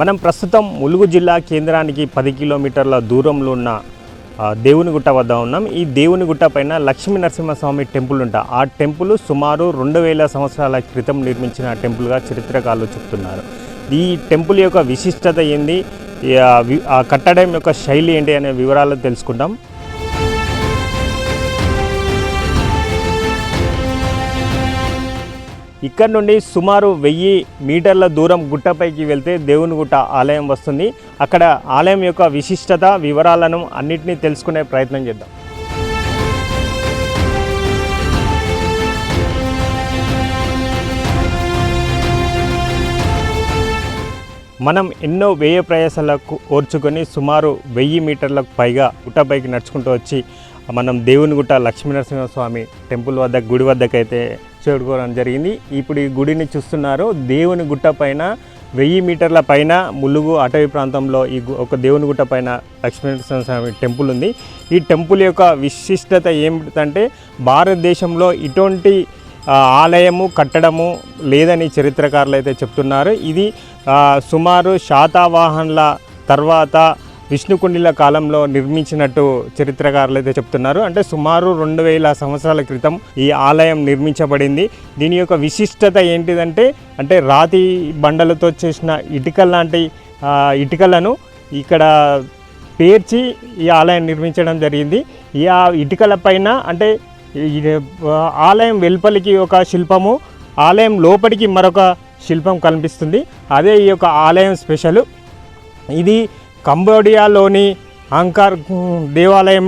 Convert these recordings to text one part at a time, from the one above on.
మనం ప్రస్తుతం ములుగు జిల్లా కేంద్రానికి పది కిలోమీటర్ల దూరంలో ఉన్న దేవునిగుట్ట వద్ద ఉన్నాం. ఈ దేవునిగుట్ట పైన లక్ష్మీ నరసింహస్వామి టెంపుల్ ఉంటా. ఆ టెంపుల్ సుమారు రెండు వేల సంవత్సరాల క్రితం నిర్మించిన టెంపుల్గా చరిత్రకారులు చెప్తున్నారు. ఈ టెంపుల్ యొక్క విశిష్టత ఏంది? ఆ కట్టడం యొక్క శైలి ఏంటి అనే వివరాలు తెలుసుకుంటాం ఇక్కడ నుండి సుమారు వెయ్యి మీటర్ల దూరం గుట్టపైకి వెళ్తే దేవుని గుట్ట ఆలయం వస్తుంది. అక్కడ ఆలయం యొక్క విశిష్టత వివరాలను అన్నిటినీ తెలుసుకునే ప్రయత్నం చేద్దాం. మనం ఎన్నో వ్యయ ప్రయాసాలకు ఓర్చుకొని సుమారు వెయ్యి మీటర్లకు పైగా గుట్టపైకి నడుచుకుంటూ వచ్చి మనం దేవునిగుట్ట లక్ష్మీనరసింహస్వామి టెంపుల్ వద్ద గుడి వద్దకైతే చేరుకోవడం జరిగింది. ఇప్పుడు ఈ గుడిని చూస్తున్నారు. దేవుని గుట్ట పైన వెయ్యి మీటర్ల పైన ములుగు అటవీ ప్రాంతంలో ఈ గు- ఒక దేవుని గుట్ట పైన లక్ష్మీనరసింహస్వామి టెంపుల్ ఉంది. ఈ టెంపుల్ యొక్క విశిష్టత ఏమిటంటే భారతదేశంలో ఇటువంటి ఆలయము కట్టడము లేదని చరిత్రకారులు అయితే చెప్తున్నారు. ఇది సుమారు శాతవాహన్ల తర్వాత విష్ణుకుండిల కాలంలో నిర్మించినట్టు చరిత్రకారులు అయితే చెప్తున్నారు. అంటే సుమారు రెండు వేల సంవత్సరాల క్రితం ఈ ఆలయం నిర్మించబడింది. దీని యొక్క విశిష్టత ఏంటిదంటే అంటే రాతి బండలతో చేసిన ఇటుకల లాంటి ఇటుకలను ఇక్కడ పేర్చి ఈ ఆలయం నిర్మించడం జరిగింది. ఈ ఆ ఇటుకల పైన అంటే ఆలయం వెలుపలికి ఒక శిల్పము ఆలయం లోపలికి మరొక శిల్పం కనిపిస్తుంది. అదే ఈ యొక్క ఆలయం స్పెషల్. ఇది కంబోడియాలోని అంకార్ దేవాలయం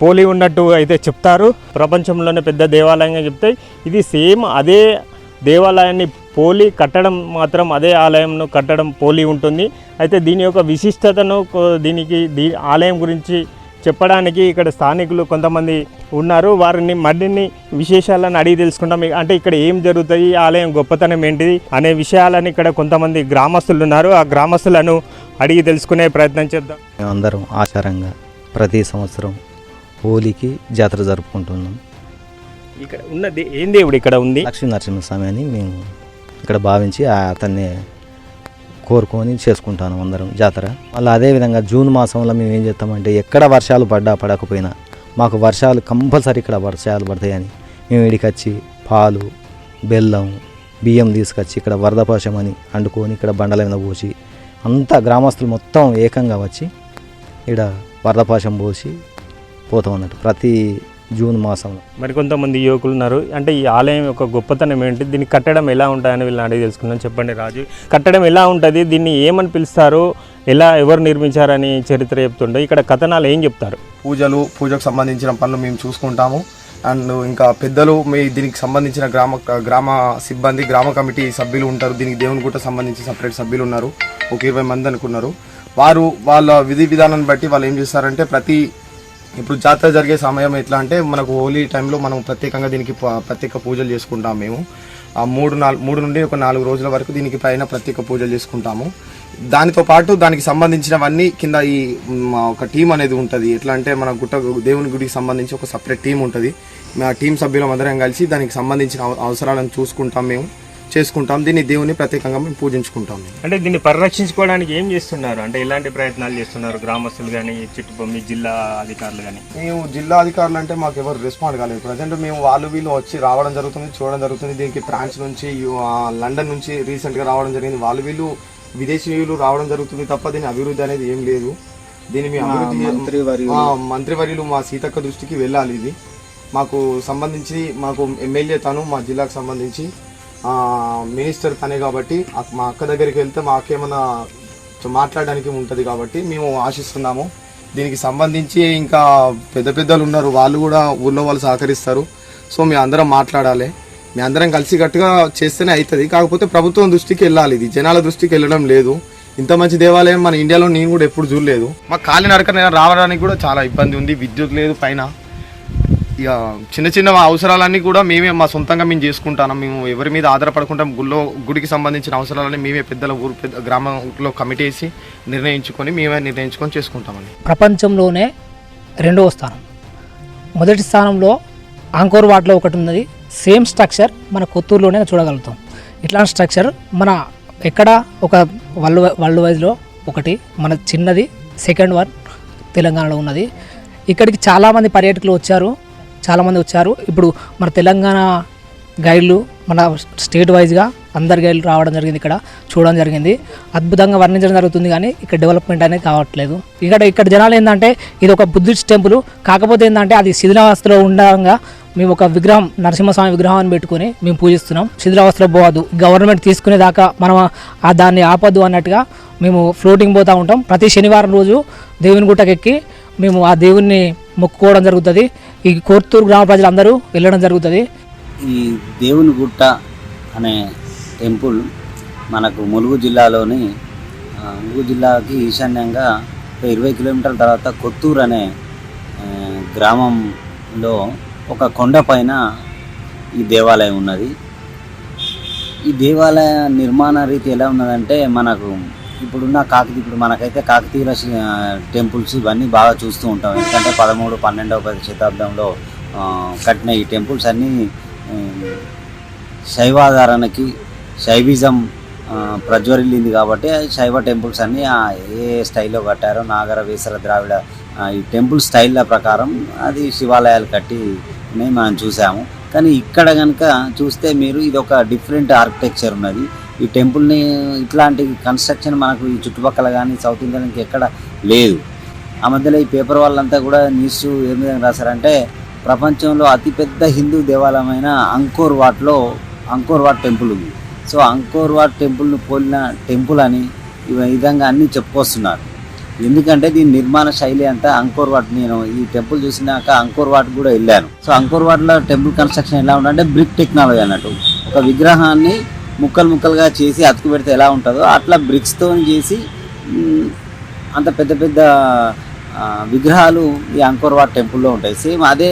పోలి ఉన్నట్టు అయితే చెప్తారు. ప్రపంచంలోనే పెద్ద దేవాలయంగా చెప్తాయి ఇది సేమ్ అదే దేవాలయాన్ని పోలి కట్టడం మాత్రం అదే ఆలయంను కట్టడం పోలి ఉంటుంది. అయితే దీని యొక్క విశిష్టతను దీనికి దీ ఆలయం గురించి చెప్పడానికి ఇక్కడ స్థానికులు కొంతమంది ఉన్నారు. వారిని మరిన్ని విశేషాలను అడిగి తెలుసుకుంటాం. అంటే ఇక్కడ ఏం జరుగుతుంది ఈ ఆలయం గొప్పతనం ఏంటిది అనే విషయాలను ఇక్కడ కొంతమంది గ్రామస్తులు ఉన్నారు. ఆ గ్రామస్తులను అడిగి తెలుసుకునే ప్రయత్నం చేద్దాం. మేమందరం ఆచారంగా ప్రతి సంవత్సరం హోలీకి జాతర జరుపుకుంటున్నాం. ఇక్కడ ఉన్నది ఏం దేవుడు ఇక్కడ ఉంది? లక్ష్మీ నరసింహస్వామి అని మేము ఇక్కడ భావించి అతన్ని కోరుకొని చేసుకుంటాను అందరం జాతర. మళ్ళీ అదేవిధంగా జూన్ మాసంలో మేము ఏం చేస్తామంటే ఎక్కడ వర్షాలు పడ్డా పడకపోయినా మాకు వర్షాలు కంపల్సరీ ఇక్కడ వర్షాలు పడతాయని మేము ఇడికి వచ్చి పాలు బెల్లం బియ్యం తీసుకొచ్చి ఇక్కడ వరదపాశం అని వండుకొని ఇక్కడ బండల మీద పోసి అంతా గ్రామస్తులు మొత్తం ఏకంగా వచ్చి ఇక్కడ వరదపాశం పోసి పోతాం అన్నట్టు ప్రతి జూన్ మాసంలో. మరి కొంతమంది యువకులు ఉన్నారు. అంటే ఈ ఆలయం యొక్క గొప్పతనం ఏంటి? దీన్ని కట్టడం ఎలా ఉంటాయని వీళ్ళని అడిగి తెలుసుకున్నాను చెప్పండి రాజు. కట్టడం ఎలా ఉంటుంది? దీన్ని ఏమని పిలుస్తారు? ఎలా ఎవరు నిర్మించారని చరిత్ర చెప్తుండే. ఇక్కడ కథనాలు ఏం చెప్తారు? పూజలు పూజకు సంబంధించిన పనులు మేము చూసుకుంటాము. అండ్ ఇంకా పెద్దలు మీ దీనికి సంబంధించిన గ్రామ గ్రామ సిబ్బంది గ్రామ కమిటీ సభ్యులు ఉంటారు. దీనికి దేవుని గుట్ట సంబంధించి సపరేట్ సభ్యులు ఉన్నారు. ఒక ఇరవై మంది అనుకున్నారు. వారు వాళ్ళ విధి విధానాన్ని బట్టి వాళ్ళు ఏం చేస్తారంటే ప్రతి ఇప్పుడు జాతర జరిగే సమయం ఎట్లా అంటే మనకు హోలీ టైంలో మనం ప్రత్యేకంగా దీనికి ప- ప్రత్యేక పూజలు చేసుకుంటాం మేము. ఆ మూడు నాలుగు మూడు నుండి ఒక నాలుగు రోజుల వరకు దీనికి పైన ప్రత్యేక పూజలు చేసుకుంటాము. దానితో పాటు దానికి సంబంధించినవన్నీ కింద ఈ ఒక టీం అనేది ఉంటుంది. ఎట్లా అంటే మన గుట్ట దేవుని గుడికి సంబంధించి ఒక సపరేట్ టీం ఉంటుంది. మా టీం సభ్యులం అందరం కలిసి దానికి సంబంధించిన అవసరాలను చూసుకుంటాం మేము. చేసుకుంటాం. దీన్ని దేవుని ప్రత్యేకంగా మేము పూజించుకుంటాం. అంటే దీన్ని పరిరక్షించుకోవడానికి ఏం చేస్తున్నారు? అంటే ఎలాంటి ప్రయత్నాలు చేస్తున్నారు? గ్రామస్తులు కానీ చుట్టూ మీ జిల్లా అధికారులు కానీ మేము జిల్లా అధికారులు అంటే మాకు ఎవరు రెస్పాండ్ కాలేదు. ప్రజెంట్ మేము వాళ్ళు వీళ్ళు వచ్చి రావడం జరుగుతుంది చూడడం జరుగుతుంది. దీనికి ఫ్రాన్స్ నుంచి లండన్ నుంచి రీసెంట్గా రావడం జరిగింది. వాళ్ళు వీళ్ళు విదేశీయులు రావడం జరుగుతుంది తప్ప దీని అభివృద్ధి అనేది ఏం లేదు. దీన్ని మేము అభివృద్ధి మంత్రివర్యులు మా సీతక్క దృష్టికి వెళ్ళాలి ఇది. మాకు సంబంధించి మాకు ఎమ్మెల్యే తను మా జిల్లాకు సంబంధించి మినిస్టర్ తనే కాబట్టి మా అక్క దగ్గరికి వెళ్తే మాకేమన్నా మాట్లాడడానికి ఉంటుంది కాబట్టి మేము ఆశిస్తున్నాము. దీనికి సంబంధించి ఇంకా పెద్ద పెద్దలు ఉన్నారు వాళ్ళు కూడా ఊళ్ళో వాళ్ళు సహకరిస్తారు. సో మేము అందరం మాట్లాడాలి. మీ అందరం కలిసికట్టుగా చేస్తేనే అవుతుంది కాకపోతే ప్రభుత్వం దృష్టికి వెళ్ళాలి. ఇది జనాల దృష్టికి వెళ్ళడం లేదు. ఇంత మంచి దేవాలయం మన ఇండియాలో నేను కూడా ఎప్పుడు చూడలేదు. మా కాలినడక రావడానికి కూడా చాలా ఇబ్బంది ఉంది. విద్యుత్ లేదు పైన. ఇక చిన్న చిన్న అవసరాలన్నీ కూడా మేమే మా సొంతంగా మేము చేసుకుంటాం మేము ఎవరి మీద ఆధారపడకుండా గుళ్ళో గుడికి సంబంధించిన అవసరాలన్నీ మేమే పెద్దల ఊరు పెద్ద గ్రామంలో కమిటీ వేసి నిర్ణయించుకొని మేమే నిర్ణయించుకొని చేసుకుంటామండి. ప్రపంచంలోనే రెండవ స్థానం. మొదటి స్థానంలో ఆంకోర్ వాట్లో ఒకటి ఉన్నది. సేమ్ స్ట్రక్చర్ మన కొత్తూరులోనే చూడగలుగుతాం. ఇట్లాంటి స్ట్రక్చర్ మన ఎక్కడ ఒక వరల్డ్ వై- వరల్డ్ వైజ్లో ఒకటి మన చిన్నది సెకండ్ వన్ తెలంగాణలో ఉన్నది. ఇక్కడికి చాలామంది పర్యాటకులు వచ్చారు. చాలామంది వచ్చారు. ఇప్పుడు మన తెలంగాణ గైడ్లు మన స్టేట్ వైజ్గా అందరు గైడ్లు రావడం జరిగింది ఇక్కడ చూడడం జరిగింది. అద్భుతంగా వర్ణించడం జరుగుతుంది కానీ ఇక్కడ డెవలప్మెంట్ అనేది కావట్లేదు. ఇక్కడ ఇక్కడ జనాలు ఏంటంటే ఇది ఒక బుద్ధిస్ట్ టెంపుల్. కాకపోతే ఏంటంటే అది శిథిలావస్థలో ఉండగా మేము ఒక విగ్రహం నరసింహస్వామి విగ్రహాన్ని పెట్టుకొని మేము పూజిస్తున్నాం. శిథిలావస్థలో పోవద్దు. గవర్నమెంట్ తీసుకునే దాకా మనం ఆ దాన్ని ఆపద్దు అన్నట్టుగా మేము ఫ్లోటింగ్ పోతూ ఉంటాం. ప్రతి శనివారం రోజు దేవుని గుట్టకెక్కి మేము ఆ దేవుణ్ణి మొక్కుకోవడం జరుగుతుంది. ఈ కోర్తూరు గ్రామ ప్రజలందరూ వెళ్ళడం జరుగుతుంది. ఈ దేవుని గుట్ట అనే టెంపుల్ మనకు ములుగు జిల్లాలోని ములుగు జిల్లాకి ఈశాన్యంగా ఇరవై కిలోమీటర్ల తర్వాత కొత్తూరు అనే గ్రామంలో ఒక కొండ పైన ఈ దేవాలయం ఉన్నది. ఈ దేవాలయ నిర్మాణ రీతి ఎలా ఉన్నదంటే మనకు ఇప్పుడున్న కాకతీయ ఇప్పుడు మనకైతే కాకతీయుల టెంపుల్స్ ఇవన్నీ బాగా చూస్తూ ఉంటాం. ఎందుకంటే పదమూడు పన్నెండవ పది శతాబ్దంలో కట్టిన ఈ టెంపుల్స్ అన్నీ శైవాధారణకి శైవిజం ప్రజ్వరిల్లింది కాబట్టి శైవ టెంపుల్స్ అన్నీ ఏ స్టైల్లో కట్టారో నాగర వేసర ద్రావిడ ఈ టెంపుల్ స్టైల్ల ప్రకారం అది శివాలయాలు కట్టి మనం చూసాము. కానీ ఇక్కడ కనుక చూస్తే మీరు ఇది ఒక డిఫరెంట్ ఆర్కిటెక్చర్ ఉన్నది. ఈ టెంపుల్ని ఇట్లాంటి కన్స్ట్రక్షన్ మనకు ఈ చుట్టుపక్కల కానీ సౌత్ ఇండియాకి ఎక్కడ లేదు. ఆ మధ్యలో ఈ పేపర్ వాళ్ళంతా కూడా న్యూస్ ఏ విధంగా రాశారంటే ప్రపంచంలో అతిపెద్ద హిందూ దేవాలయమైన అంకోర్ వాట్లో అంకోర్ వాట్ టెంపుల్ ఉంది. సో అంకోర్ వాట్ టెంపుల్ను పోలిన టెంపుల్ అని ఈ విధంగా అన్నీ చెప్పుకొస్తున్నారు. ఎందుకంటే దీని నిర్మాణ శైలి అంతా అంకోర్ వాట్ నేను ఈ టెంపుల్ చూసినాక అంకోర్ వాట్ కూడా వెళ్ళాను. సో అంకోర్ వాట్లో టెంపుల్ కన్స్ట్రక్షన్ ఎలా ఉందంటే బ్రిక్ టెక్నాలజీ అన్నట్టు. ఒక విగ్రహాన్ని ముక్కలు ముక్కలుగా చేసి అతుకు పెడితే ఎలా ఉంటుందో అట్లా బ్రిక్స్తో చేసి అంత పెద్ద పెద్ద విగ్రహాలు ఈ అంకోర్ వాట్ టెంపుల్లో ఉంటాయి. సేమ్ అదే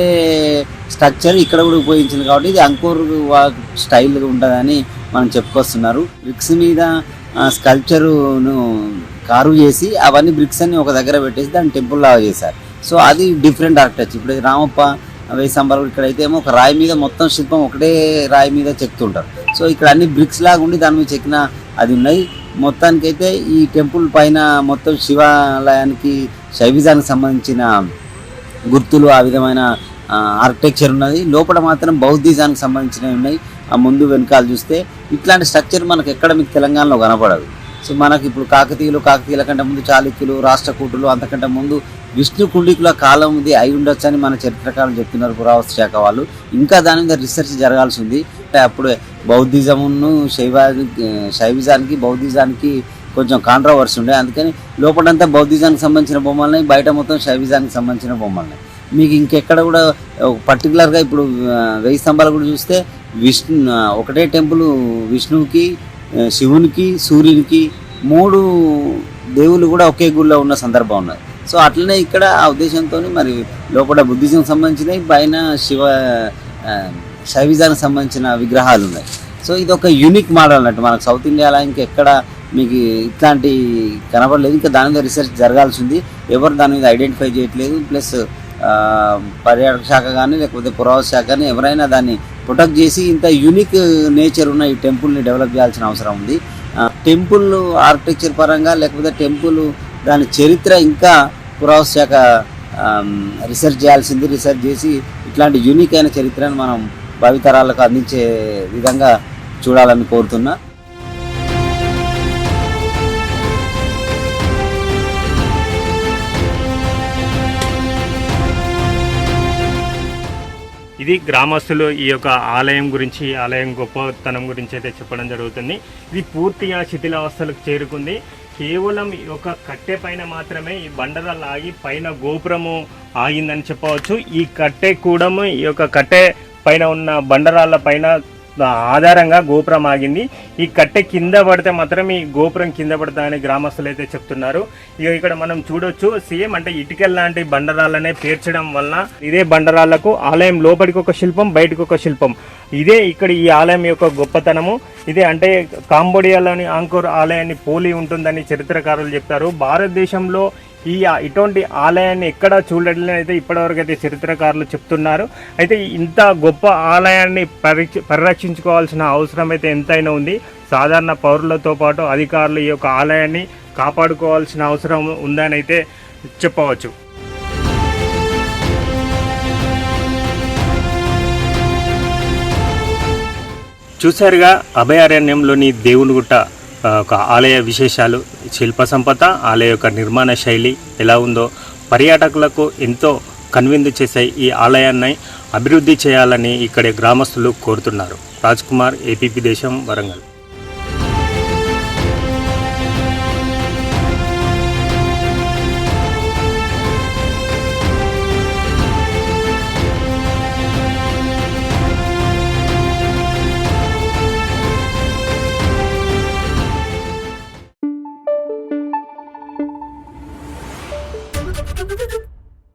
స్ట్రక్చర్ ఇక్కడ కూడా ఉపయోగించింది కాబట్టి ఇది అంకోర్ వాట్ స్టైల్ ఉంటుందని మనం చెప్పుకొస్తున్నారు. బ్రిక్స్ మీద స్కల్ప్చరును కారు చేసి అవన్నీ బ్రిక్స్ అన్ని ఒక దగ్గర పెట్టేసి దాన్ని టెంపుల్ లాగా చేశారు. సో అది డిఫరెంట్ ఆర్కిటెక్చర్ ఇప్పుడు రామప్ప వెయ్యి సంబరాలు ఇక్కడైతే ఏమో ఒక రాయి మీద మొత్తం శిల్పం ఒకటే రాయి మీద చెక్కుతుంటారు సో ఇక్కడ అన్ని బ్రిక్స్ లాగా ఉండి దాని మీద చెక్కిన అది ఉన్నాయి. మొత్తానికైతే ఈ టెంపుల్ పైన మొత్తం శివాలయానికి శైవిజానికి సంబంధించిన గుర్తులు ఆ విధమైన ఆర్కిటెక్చర్ ఉన్నది. లోపల మాత్రం బౌద్ధిజానికి సంబంధించినవి ఉన్నాయి. ఆ ముందు వెనకాల చూస్తే ఇట్లాంటి స్ట్రక్చర్ మనకు ఎక్కడ మీకు తెలంగాణలో కనపడదు. సో మనకి ఇప్పుడు కాకతీయులు కాకతీయుల కంటే ముందు చాళుక్యులు రాష్ట్రకూటులు అంతకంటే ముందు విష్ణు కుండికుల కాలం ఇది అయి ఉండొచ్చు అని మన చరిత్రకారులు చెప్తున్నారు పురావస్తు శాఖ వాళ్ళు. ఇంకా దాని మీద రీసెర్చ్ జరగాల్సి ఉంది. అప్పుడు బౌద్ధిజమును శైవానికి శైవిజానికి బౌద్ధిజానికి కొంచెం కాంట్రవర్సీ ఉండే. అందుకని లోపలంతా బౌద్ధిజానికి సంబంధించిన బొమ్మలని బయట మొత్తం శైవిజానికి సంబంధించిన బొమ్మలని. మీకు ఇంకెక్కడ కూడా పర్టికులర్గా ఇప్పుడు వెయ్యి స్తంభాలు కూడా చూస్తే విష్ణు ఒకటే టెంపుల్ విష్ణువుకి శివునికి సూర్యునికి మూడు దేవుళ్ళు కూడా ఒకే గుడిలో ఉన్న సందర్భం ఉన్నది సో అట్లనే ఇక్కడ ఆ ఉద్దేశంతో మరి లోపల బుద్ధిజం సంబంధించినవి పైన శివ శైవిజానికి సంబంధించిన విగ్రహాలు ఉన్నాయి సో ఇది ఒక యూనిక్ మోడల్ అన్నట్టు మనకు సౌత్ ఇండియాలో ఇంకెక్కడ మీకు ఇట్లాంటి కనపడలేదు ఇంకా దాని మీద రీసెర్చ్ జరగాల్సి ఉంది ఎవరు దాని మీద ఐడెంటిఫై చేయట్లేదు. ప్లస్ పర్యాటక శాఖ కానీ లేకపోతే పురావస్తు శాఖ కానీ ఎవరైనా దాన్ని ప్రొటెక్ట్ చేసి ఇంత యూనిక్ నేచర్ ఉన్న ఈ టెంపుల్ని డెవలప్ చేయాల్సిన అవసరం ఉంది. టెంపుల్ ఆర్కిటెక్చర్ పరంగా లేకపోతే టెంపుల్ దాని చరిత్ర ఇంకా పురావశాఖ శాఖ రీసెర్చ్ చేయాల్సింది రీసెర్చ్ చేసి ఇట్లాంటి యూనిక్ అయిన చరిత్రను మనం భావితరాలకు అందించే విధంగా చూడాలని కోరుతున్నా. ఇది గ్రామస్తులు ఈ యొక్క ఆలయం గురించి ఆలయం గొప్పతనం గురించి అయితే చెప్పడం జరుగుతుంది. ఇది పూర్తిగా శిథిలావస్థలకు చేరుకుంది. కేవలం ఈ యొక్క కట్టె పైన మాత్రమే ఈ బండరాలు ఆగి పైన గోపురము ఆగిందని చెప్పవచ్చు. ఈ కట్టె కూడా ఈ యొక్క కట్టె పైన ఉన్న బండరాళ్ళ పైన ఆధారంగా గోపురం ఆగింది. ఈ కట్టె కింద పడితే మాత్రం ఈ గోపురం కింద పడతా అని గ్రామస్తులు అయితే చెప్తున్నారు. ఇక ఇక్కడ మనం చూడొచ్చు సేమ్ అంటే ఇటుకల లాంటి బండరాళ్ళనే పేర్చడం వలన ఇదే బండరాళ్ళకు ఆలయం లోపలికి ఒక శిల్పం బయటకు ఒక శిల్పం. ఇదే ఇక్కడ ఈ ఆలయం యొక్క గొప్పతనము. ఇదే అంటే కాంబోడియాలోని ఆంకోర్ ఆలయాన్ని పోలి ఉంటుందని చరిత్రకారులు చెప్తారు. భారతదేశంలో ఈ ఇటువంటి ఆలయాన్ని ఎక్కడ చూడలేదని అయితే ఇప్పటివరకు అయితే చరిత్రకారులు చెప్తున్నారు. అయితే ఇంత గొప్ప ఆలయాన్ని పరిరక్షించుకోవాల్సిన అవసరం అయితే ఎంతైనా ఉంది. సాధారణ పౌరులతో పాటు అధికారులు ఈ యొక్క ఆలయాన్ని కాపాడుకోవాల్సిన అవసరం ఉందని అయితే చెప్పవచ్చు. చూశారుగా అభయారణ్యంలోని దేవునిగుట్ట ఒక ఆలయ విశేషాలు. శిల్ప సంపద ఆలయ యొక్క నిర్మాణ శైలి ఎలా ఉందో పర్యాటకులకు ఎంతో కన్విందు చేసే ఈ ఆలయాన్ని అభివృద్ధి చేయాలని ఇక్కడి గ్రామస్తులు కోరుతున్నారు. రాజ్ కుమార్ ఏపీపీ దేశం వరంగల్.